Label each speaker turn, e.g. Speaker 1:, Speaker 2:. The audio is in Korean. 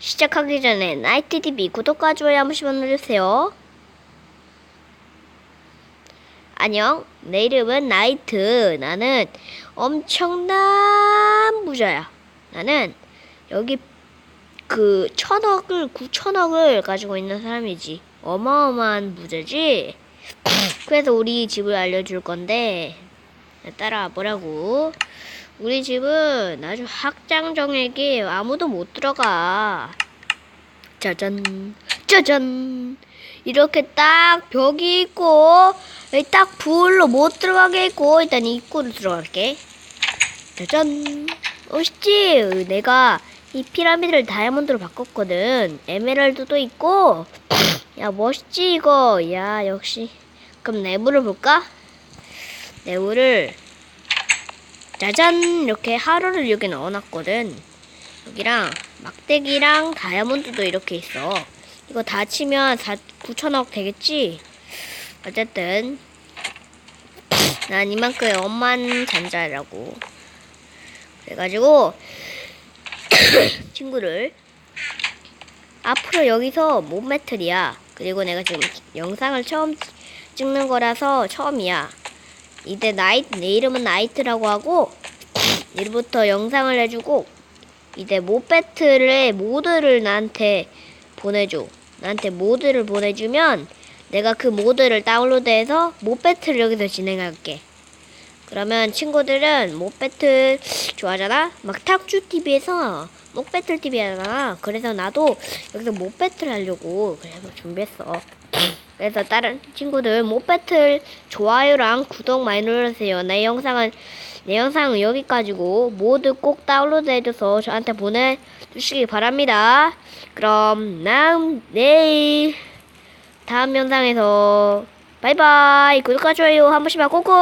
Speaker 1: 시작하기 전에 나이트TV 구독과 좋아요 한 번씩만 눌러주세요. 안녕, 내 이름은 나이트. 나는 엄청난 부자야. 나는 여기 그 천억을, 구천억을 가지고 있는 사람이지. 어마어마한 부자지. 그래서 우리 집을 알려줄 건데, 따라와 보라고. 우리 집은 아주 학장정에게 아무도 못 들어가. 짜잔, 짜잔. 이렇게 딱 벽이 있고, 딱 불로 못 들어가게 있고, 일단 입구로 들어갈게. 짜잔. 멋있지? 내가 이 피라미드를 다이아몬드로 바꿨거든. 에메랄드도 있고. 야, 멋있지, 이거. 야, 역시. 그럼 내부를 볼까? 내부를 짜잔! 이렇게 하루를 여기 넣어놨거든. 여기랑 막대기랑 다이아몬드도 이렇게 있어. 이거 다 치면 4, 9천억 되겠지? 어쨌든. 난 이만큼 엄만 잔자라고. 그래가지고 친구를 앞으로 여기서 몸 매트리야. 그리고 내가 지금 영상을 처음 찍는 거라서 처음이야 이제 나이 내 이름은 나이트라고 하고 이제부터 영상을 해주고 이제 모 배틀의 모드를 나한테 보내줘. 나한테 모드를 보내주면 내가 그 모드를 다운로드해서 모 배틀을 여기서 진행할게. 그러면 친구들은 모 배틀 좋아하잖아? 막 탁주 TV에서 모 배틀 TV 하잖아. 그래서 나도 여기서 모 배틀 하려고 그래서 준비했어. 그래서 다른 친구들 모 배틀 좋아요랑 구독 많이 눌러주세요. 내 영상은 내 영상은 여기까지고 모두 꼭 다운로드 해줘서 저한테 보내주시기 바랍니다. 그럼 난 내일 다음 영상에서 바이바이 구독과 좋아요 한 번씩만 꼭꼭